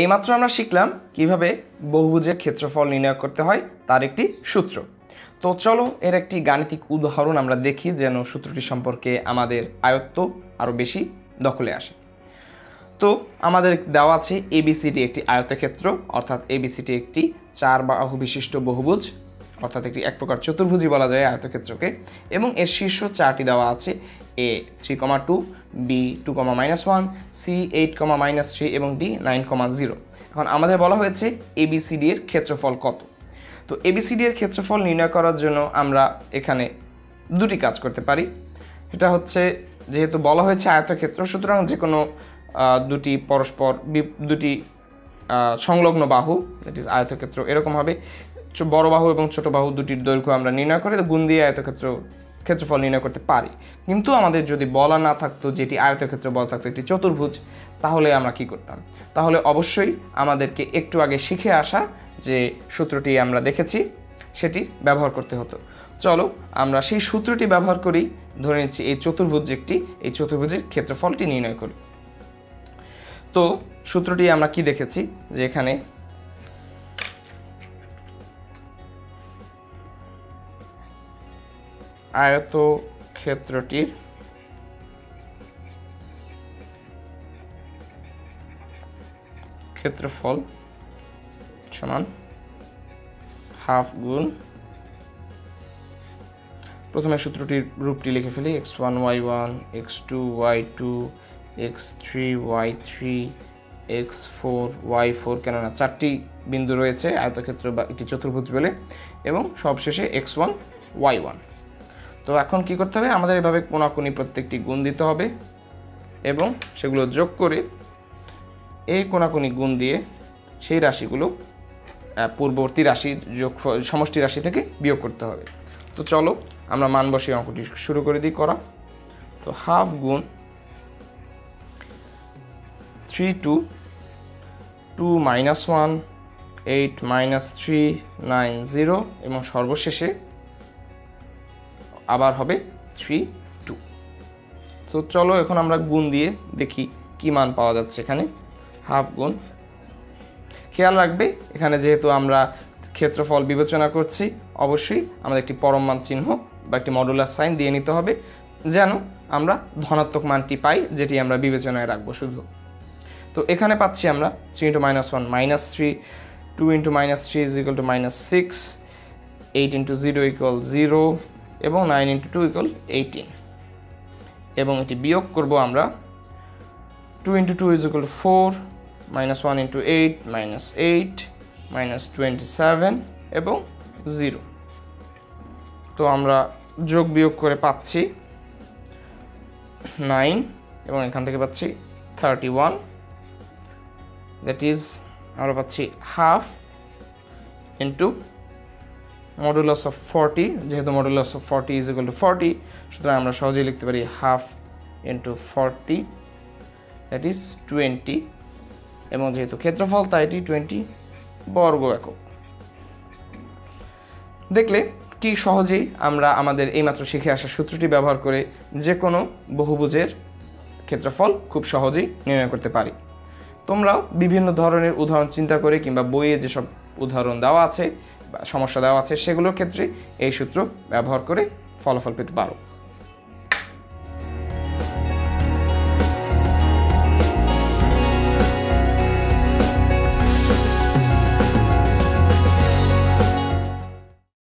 এইমাত্র আমরা শিখলাম কীভাবে বহুভুজের ক্ষেত্রফল নির্ণয় করতে হয় তার একটি সূত্র। তো চলো এর একটি গাণিতিক উদাহরণ আমরা দেখি যেন সূত্রটি সম্পর্কে আমাদের আয়ত্ত আরও বেশি দখলে আসে। তো আমাদের দেওয়া আছে এবিসিটি একটি আয়তক্ষেত্র, অর্থাৎ এবিসিটি একটি চার বাহু বিশিষ্ট বহুভুজ। অর্থাৎ একটি এক প্রকার চতুর্ভুজই বলা যায় আয়তক্ষেত্রকে, এবং এর শীর্ষ চারটি দেওয়া আছে, A three comma two B two comma minus one C eight comma minus three এবং ডি নাইন কমা জিরো এখন আমাদের বলা হয়েছে এবিসিডি এর ক্ষেত্রফল কত। তো এবিসিডি এর ক্ষেত্রফল নির্ণয় করার জন্য আমরা এখানে দুটি কাজ করতে পারি। এটা হচ্ছে, যেহেতু বলা হয়েছে আয়তক্ষেত্র, সুতরাং যে কোনো দুটি পরস্পর দুটি সংলগ্ন বাহু দ্যাট ইজ আয়তক্ষেত্র, এরকম হবে। বড় বাহু এবং ছোট বাহু দুটির দৈর্ঘ্য আমরা নির্ণয় করে গুণ দিয়ে আয়তক্ষেত্র, ক্ষেত্রফল নির্ণয় করতে পারি। কিন্তু আমাদের যদি বলা না থাকতো যেটি আয়তক্ষেত্র, বলা থাকতো একটি চতুর্ভুজ, তাহলে আমরা কি করতাম? তাহলে অবশ্যই আমাদেরকে একটু আগে শিখে আসা যে সূত্রটি আমরা দেখেছি, সেটি ব্যবহার করতে হতো। চলো আমরা সেই সূত্রটি ব্যবহার করি, ধরে নিচ্ছি এই চতুর্ভুজ একটি, এই চতুর্ভুজের ক্ষেত্রফলটি নির্ণয় করি। তো সূত্রটি আমরা কি দেখেছি? যে এখানে আয়ত ক্ষেত্রটির ক্ষেত্রফল সমান হাফ গুণ, প্রথমে সূত্রটির রূপটি লিখে ফেলি, x one, y one, x two, y two, x three, y three, x four, y four কেননা চারটি বিন্দু রয়েছে আয়তক্ষেত্র বা একটি চতুর্ভুজ বলে এবং সবশেষে এক্স ওয়ান, ওয়াই ওয়ান। তো এখন কি করতে হবে? আমাদের এভাবে কোনাকুনি প্রত্যেকটি গুণ দিতে হবে এবং সেগুলো যোগ করে এই কোনাকুনি গুণ দিয়ে সেই রাশিগুলো পূর্ববর্তী রাশির যোগ, সমষ্টি রাশি থেকে বিয়োগ করতে হবে। তো চলো আমরা মান বসিয়ে অঙ্কটি শুরু করে দিই করা। তো হাফ গুণ three two two minus one, eight minus three, nine zero এবং সর্বশেষে আবার হবে থ্রি টু তো চলো এখন আমরা গুণ দিয়ে দেখি কি মান পাওয়া যাচ্ছে এখানে। হাফ গুণ। খেয়াল রাখবে, এখানে যেহেতু আমরা ক্ষেত্রফল বিবেচনা করছি, অবশ্যই আমাদের একটি পরম মান চিহ্ন বা একটি মডুলার সাইন দিয়ে নিতে হবে। যেন আমরা ধনাত্মক মানটি পাই, যেটি আমরা বিবেচনায় রাখব শুধু। তো, এখানে পাচ্ছি আমরা three into minus one minus three two into minus three is equal to minus six eight into zero equal zero এবং nine into two equal eighteen এবং এটি বিয়োগ করব আমরা two into two is equal four minus one into eight minus eight minus twenty seven এবং zero তো আমরা যোগ বিয়োগ করে পাচ্ছি নাইন এবং এখান থেকে পাচ্ছি থার্টি ওয়ান দ্যাট ইজ আমরা পাচ্ছি half into modulus of forty যেহেতু modulus of forty is equal to forty সুতরাং আমরা সহজেই লিখতে পারি half into forty that is twenty এবং যেহেতু ক্ষেত্রফল তাই এটি টোয়েন্টি বর্গ একক। দেখলে কি সহজেই আমরা আমাদের এইমাত্র শিখে আসা সূত্রটি ব্যবহার করে যে কোনো বহুভুজের ক্ষেত্রফল খুব সহজেই নির্ণয় করতে পারি। তোমরাও বিভিন্ন ধরনের উদাহরণ চিন্তা করে কিংবা বইয়ে যেসব উদাহরণ দেওয়া আছে সমস্যা দেওয়া আছে সেগুলোর ক্ষেত্রে এই সূত্র ব্যবহার করে ফলাফল পেতে পারো।